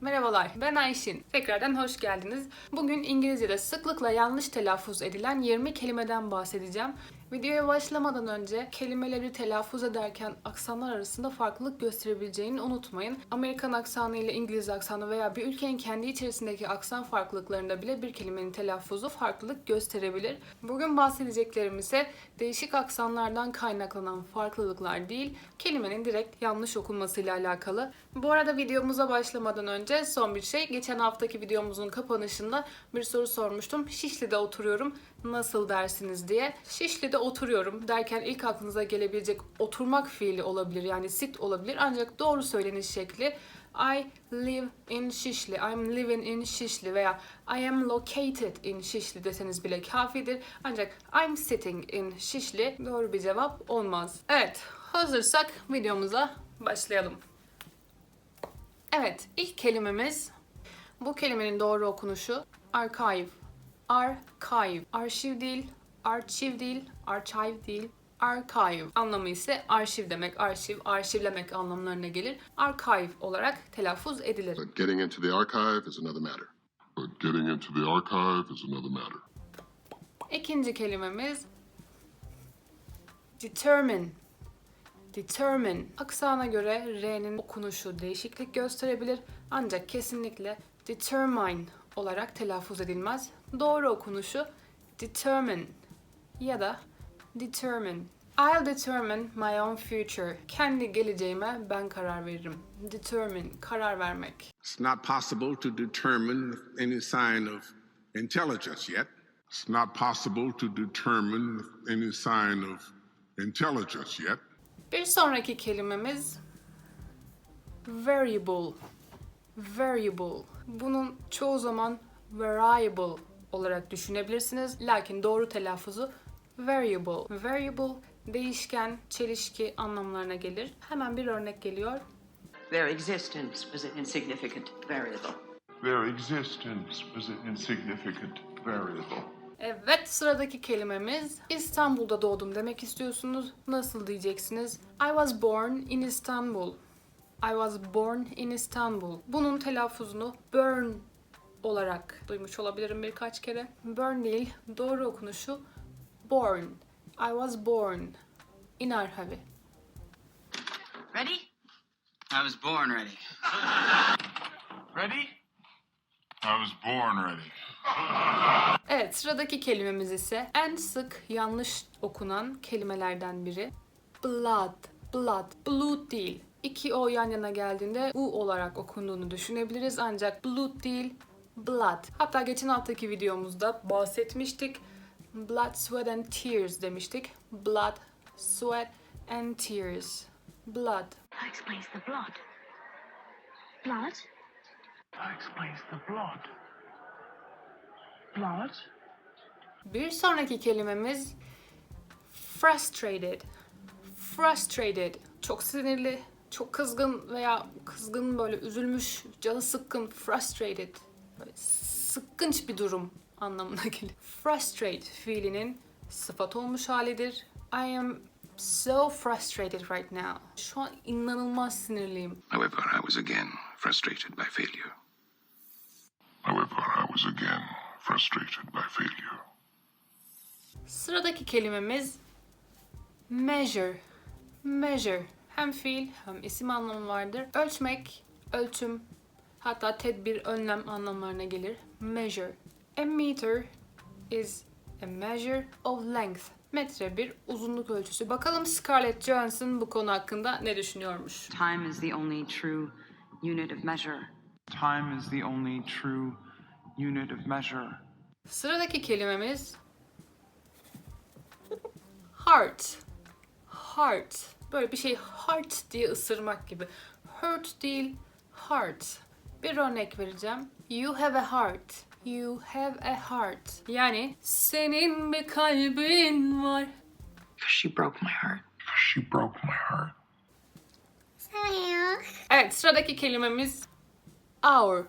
Merhabalar, ben Ayşin. Tekrardan hoş geldiniz. Bugün İngilizce'de sıklıkla yanlış telaffuz edilen 20 kelimeden bahsedeceğim. Videoya başlamadan önce kelimeleri telaffuz ederken aksanlar arasında farklılık gösterebileceğini unutmayın. Amerikan aksanı ile İngiliz aksanı veya bir ülkenin kendi içerisindeki aksan farklılıklarında bile bir kelimenin telaffuzu farklılık gösterebilir. Bugün bahsedeceklerim ise değişik aksanlardan kaynaklanan farklılıklar değil, kelimenin direkt yanlış okunmasıyla alakalı. Bu arada videomuza başlamadan önce son bir şey. Geçen haftaki videomuzun kapanışında bir soru sormuştum. Şişli'de oturuyorum. Nasıl dersiniz diye. Şişli'de oturuyorum derken ilk aklınıza gelebilecek oturmak fiili olabilir. Yani sit olabilir. Ancak doğru söyleniş şekli I live in Şişli, I'm living in Şişli veya I am located in Şişli deseniz bile kafidir. Ancak I'm sitting in Şişli doğru bir cevap olmaz. Evet, hazırsak videomuza başlayalım. Evet, ilk kelimemiz bu kelimenin doğru okunuşu archive. Archive. Arşiv değil, arşiv değil, archive değil. Archive anlamı ise arşiv demek, arşiv, arşivlemek anlamlarına gelir. Archive olarak telaffuz edilir. But getting into the archive is another matter. But getting into the archive is another matter. İkinci kelimemiz determine. Determine. Aksana göre R'nin okunuşu değişiklik gösterebilir ancak kesinlikle determine olarak telaffuz edilmez. Doğru okunuşu determine ya da determine. I'll determine my own future. Kendi geleceğime ben karar veririm. Determine, karar vermek. It's not possible to determine any sign of intelligence yet. It's not possible to determine any sign of intelligence yet. Bir sonraki kelimemiz variable. Variable. Bunun çoğu zaman variable olarak düşünebilirsiniz. Lakin doğru telaffuzu variable. Variable değişken, çelişki anlamlarına gelir. Hemen bir örnek geliyor. Their existence was an insignificant variable. Their existence was an insignificant variable. Evet sıradaki kelimemiz İstanbul'da doğdum demek istiyorsunuz. Nasıl diyeceksiniz? I was born in Istanbul. I was born in Istanbul. Bunun telaffuzunu burn olarak duymuş olabilirim birkaç kere. Burn değil, doğru okunuşu born. I was born in Arhavi. Ready? I was born ready. Ready? I was born ready. Evet sıradaki kelimemiz ise en sık yanlış okunan kelimelerden biri. Blood, blood, blood değil. İki o yan yana geldiğinde u olarak okunduğunu düşünebiliriz ancak blood değil, blood. Hatta geçen haftaki videomuzda bahsetmiştik. Blood, sweat and tears demiştik. Blood, sweat and tears. Blood. That explains the blood. Blood? That explains the blood. Blood? Bir sonraki kelimemiz frustrated. Frustrated. Çok sinirli, çok kızgın veya kızgın böyle üzülmüş, canı sıkkın. Frustrated. Böyle sıkkınç bir durum anlamına gelir. Frustrate fiilinin sıfat olmuş halidir. I am so frustrated right now. Şu an inanılmaz sinirliyim. However, I was again frustrated by failure. However, I was again frustrated by failure. Sıradaki kelimemiz measure. Measure. Hem fiil hem isim anlamı vardır. Ölçmek, ölçüm, hatta tedbir, önlem anlamlarına gelir. Measure. A meter is a measure of length. Metre bir uzunluk ölçüsü. Bakalım Scarlett Johansson bu konu hakkında ne düşünüyormuş? Time is the only true unit of measure. Time is the only true unit of measure. Sıradaki kelimemiz heart. Heart. Böyle bir şey heart diye ısırmak gibi. Hurt değil, heart. Bir örnek vereceğim. You have a heart. You have a heart. Yani senin bir kalbin var. She broke my heart. She broke my heart. Evet sıradaki kelimemiz our.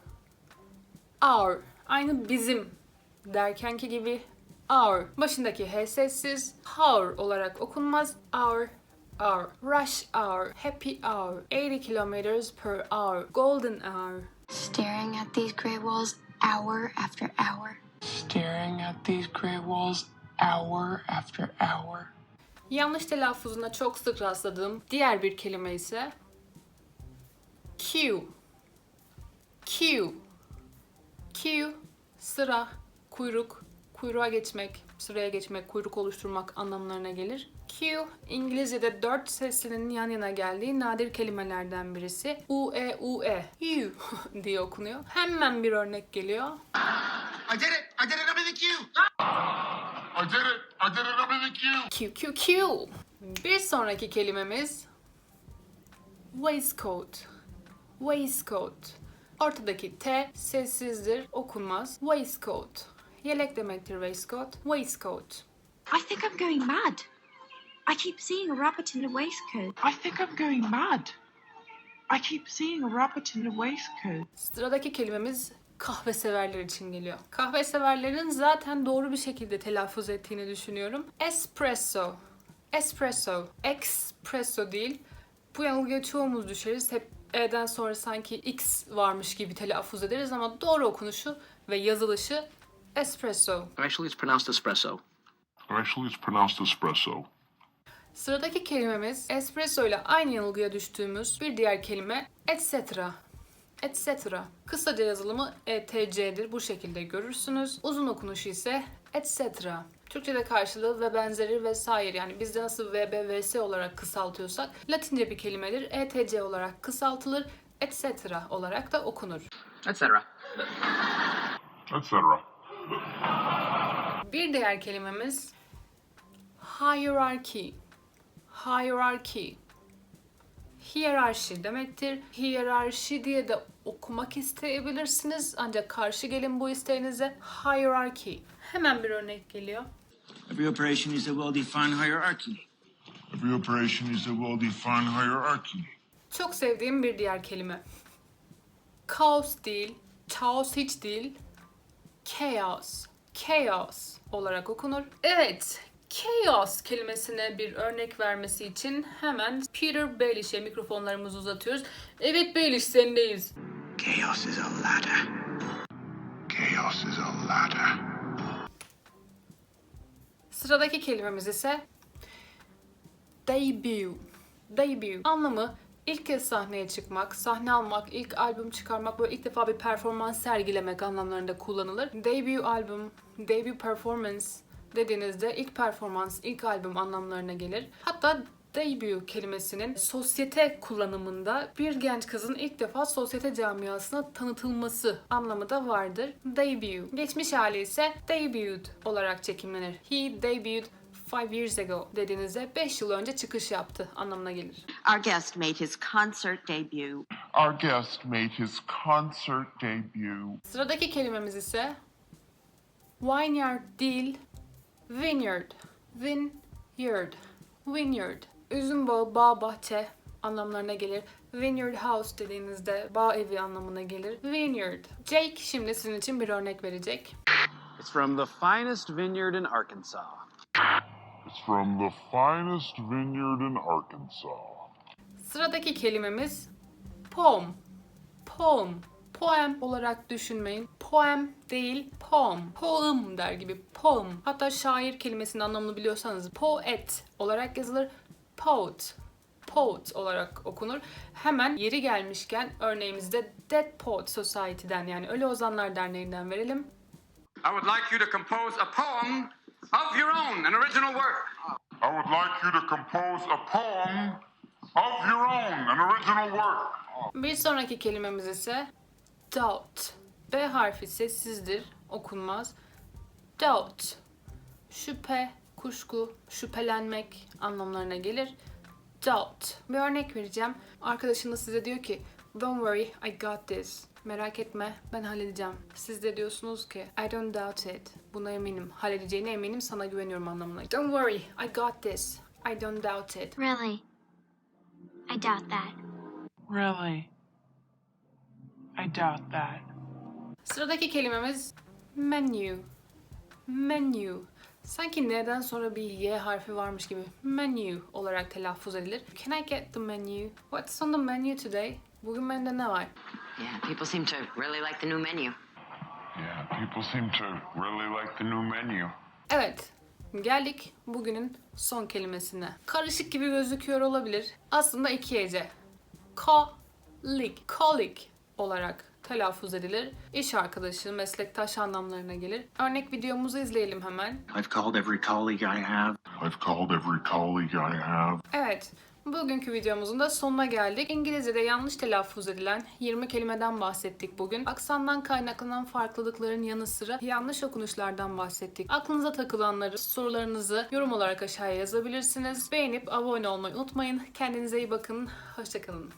Our. Aynı bizim derkenki gibi our. Başındaki H sessiz. Hour olarak okunmaz. Our. Hour. Rush hour. Happy hour. 80 kilometers per hour. Golden hour. Staring at these gray walls hour after hour. Staring at these gray walls hour after hour. Yanlış telaffuzuna çok sık rastladığım diğer bir kelime ise queue. Queue. Queue, sıra, kuyruk, kuyruğa geçmek, sıraya geçmek, kuyruk oluşturmak anlamlarına gelir. Q, İngilizce'de dört seslinin yan yana geldiği nadir kelimelerden birisi. U, E, U, E. U diye okunuyor. Hemen bir örnek geliyor. I did it! I did it! I'm in the queue! I did it! I did it! I'm in the queue! Q, Q, Q. Bir sonraki kelimemiz waistcoat. Waistcoat. Ortadaki T sessizdir, okunmaz. Waistcoat. Yelek demektir waistcoat. Waistcoat. I think I'm going mad. I keep seeing a rabbit in a waistcoat. I think I'm going mad. I keep seeing a rabbit in a waistcoat. Sıradaki kelimemiz kahve severler için geliyor. Kahve severlerin zaten doğru bir şekilde telaffuz ettiğini düşünüyorum. Espresso. Espresso. Espresso değil. Bu yanılgıya çoğumuz düşeriz. Hep E'den sonra sanki X varmış gibi telaffuz ederiz ama doğru okunuşu ve yazılışı espresso. Actually, it's pronounced espresso. Actually, it's pronounced espresso. Sıradaki kelimemiz espresso ile aynı yanılgıya düştüğümüz bir diğer kelime etc. etc. Kısaca yazılımı etc'dir. Bu şekilde görürsünüz. Uzun okunuşu ise etc. Türkçe'de karşılığı ve benzeri vesaire yani bizde nasıl VB, VS olarak kısaltıyorsak Latince bir kelimedir. ETC olarak kısaltılır. etc. olarak da okunur. Etc. Etc. Bir diğer kelimemiz hierarchy. Hierarchy. Hiyerarşi demektir. Hiyerarşi diye de okumak isteyebilirsiniz. Ancak karşı gelin bu isteğinize. Hierarchy. Hemen bir örnek geliyor. Every operation is a well-defined hierarchy. Every operation is a well-defined hierarchy. Çok sevdiğim bir diğer kelime. Kaos değil, chaos hiç değil. Chaos, chaos olarak okunur. Evet, chaos kelimesine bir örnek vermesi için hemen Peter Baelish'e mikrofonlarımızı uzatıyoruz. Evet Baelish sendeyiz. Chaos is a ladder. Chaos is a ladder. Sıradaki kelimemiz ise debut. Debut anlamı ilk kez sahneye çıkmak, sahne almak, ilk albüm çıkarmak, böyle ilk defa bir performans sergilemek anlamlarında kullanılır. Debut albüm, debut performance dediğinizde ilk performans, ilk albüm anlamlarına gelir. Hatta debut kelimesinin sosyete kullanımında bir genç kızın ilk defa sosyete camiasına tanıtılması anlamı da vardır. Debut. Geçmiş hali ise debuted olarak çekimlenir. He debuted five years ago dediğinizde 5 yıl önce çıkış yaptı anlamına gelir. Our guest made his concert debut. Our guest made his concert debut. Sıradaki kelimemiz ise vineyard değil, vineyard. Vineyard. Vineyard. Üzüm bağı, bağ, bahçe anlamlarına gelir. Vineyard house dediğinizde bağ evi anlamına gelir. Vineyard. Jake şimdi sizin için bir örnek verecek. It's from the finest vineyard in Arkansas. It's from the finest vineyard in Arkansas. Sıradaki kelimemiz poem. Poem. Poem olarak düşünmeyin. Poem değil, poem. Poem der gibi poem. Hatta şair kelimesinin anlamını biliyorsanız poet olarak yazılır. Poet. Poet olarak okunur. Hemen yeri gelmişken örneğimizde Dead Poet Society'den yani Ölü Ozanlar Derneği'nden verelim. I would like you to compose a poem of your own, an original work. I would like you to compose a poem of your own, an original work. Bir sonraki kelimemiz ise doubt. B harfi sessizdir, okunmaz. Doubt. Şüphe, kuşku, şüphelenmek anlamlarına gelir. Doubt. Bir örnek vereceğim. Arkadaşınız size diyor ki Don't worry, I got this. Merak etme, ben halledeceğim. Siz de diyorsunuz ki I don't doubt it. Buna eminim. Halledeceğine eminim, sana güveniyorum anlamına. Don't worry, I got this. I don't doubt it. Really? I doubt that. Really? I doubt that. Sıradaki kelimemiz menu. Menu. Sanki N'den sonra bir Y harfi varmış gibi menu olarak telaffuz edilir. Can I get the menu? What's on the menu today? Bugün menüde ne var? Yeah, people seem to really like the new menu. Yeah, people seem to really like the new menu. Evet, geldik bugünün son kelimesine. Karışık gibi gözüküyor olabilir. Aslında iki hece. Colleague, colleague olarak telaffuz edilir. İş arkadaşı, meslektaş anlamlarına gelir. Örnek videomuzu izleyelim hemen. I've called every colleague I have. I've called every colleague I have. Evet, bugünkü videomuzun da sonuna geldik. İngilizce'de yanlış telaffuz edilen 20 kelimeden bahsettik bugün. Aksandan kaynaklanan farklılıkların yanı sıra yanlış okunuşlardan bahsettik. Aklınıza takılanları, sorularınızı yorum olarak aşağıya yazabilirsiniz. Beğenip abone olmayı unutmayın. Kendinize iyi bakın. Hoşçakalın.